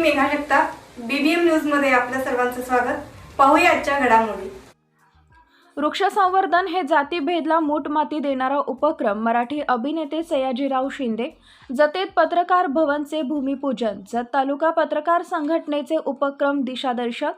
Megha Jagtap BBM न्यूजमध्ये आपल्या सर्वांचं स्वागत. पाहूया आजच्या घडामोडी. वृक्ष संवर्धन हे जातीभेदला मूठ माती देणारा उपक्रम. मराठी अभिनेते सयाजीराव शिंदे जतेत पत्रकार भवनचे भूमिपूजन जत तालुका पत्रकार संघटनेचे उपक्रम दिशादर्शक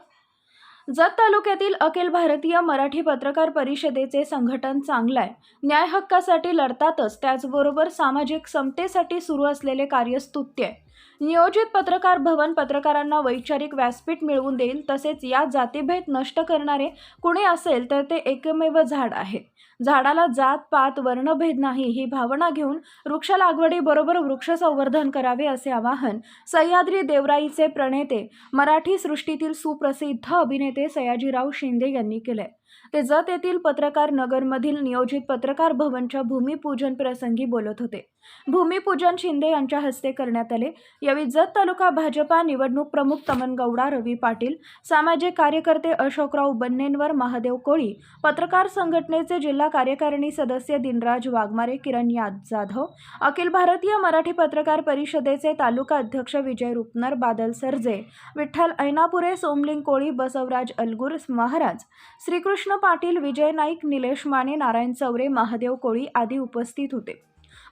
जत तालुक्यातील अखिल भारतीय मराठी पत्रकार परिषदेचे संघटन चांगलं आहे न्याय हक्कासाठी लढतातच त्याचबरोबर सामाजिक समतेसाठी सुरू असलेले कार्य स्तुत्य आहे. नियोजित पत्रकार भवन पत्रकारांना वैचारिक व्यासपीठ मिळवून देईल तसेच या जातीभेद नष्ट करणारे कुणी असेल तर ते एकमेव झाड आहे. झाडाला जात पात वर्णभेद नाही ही भावना घेऊन वृक्ष लागवडीबरोबर वृक्ष संवर्धन करावे असे आवाहन सह्याद्री देवराईचे प्रणेते मराठी सृष्टीतील सुप्रसिद्ध अभिनेते सयाजीराव शिंदे यांनी केले ते जत येथील पत्रकार नगरमधील नियोजित पत्रकार भवनच्या भूमिपूजन प्रसंगी बोलत होते. भूमिपूजन शिंदे यांच्या हस्ते करण्यात आले. यावेळी जत तालुका भाजपा निवडणूक प्रमुख तमन गौडा रवी पाटील सामाजिक कार्यकर्ते अशोकराव बन्नेनवर महादेव कोळी पत्रकार संघटनेचे जिल्हा कार्यकारिणी सदस्य दिनराज वाघमारे किरण याद जाधव अखिल भारतीय मराठी पत्रकार परिषदेचे तालुका अध्यक्ष विजय रुपनर बादल सरजे विठ्ठल ऐनापुरे सोमलिंग कोळी बसवराज अलगूर महाराज श्रीकृष्ण पाटील विजय नाईक निलेश माने नारायण चौरे महादेव कोळी आदी उपस्थित होते.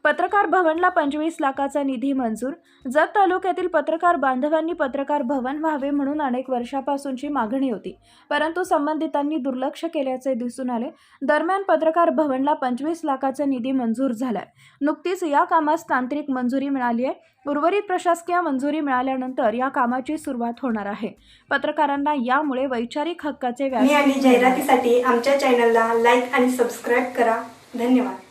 पत्रकार भवनला पंचवीस लाखाचा निधी मंजूर. जत तालुक्यातील पत्रकार बांधवांनी पत्रकार भवन व्हावे म्हणून अनेक वर्षापासूनची मागणी होती. परंतु संबंधितांनी दुर्लक्ष केल्याचे दिसून आले. दरम्यान पत्रकार भवनला पंचवीस लाखाचा निधी मंजूर झालाय. नुकतीच या कामास तांत्रिक मंजुरी मिळाली आहे. उर्वरित प्रशासकीय मंजुरी मिळाल्यानंतर या कामाची सुरुवात होणार आहे. पत्रकारांना यामुळे वैचारिक हक्काचे आणि जाहिरातीसाठी आमच्या चॅनलला लाईक आणि सबस्क्राईब करा. धन्यवाद.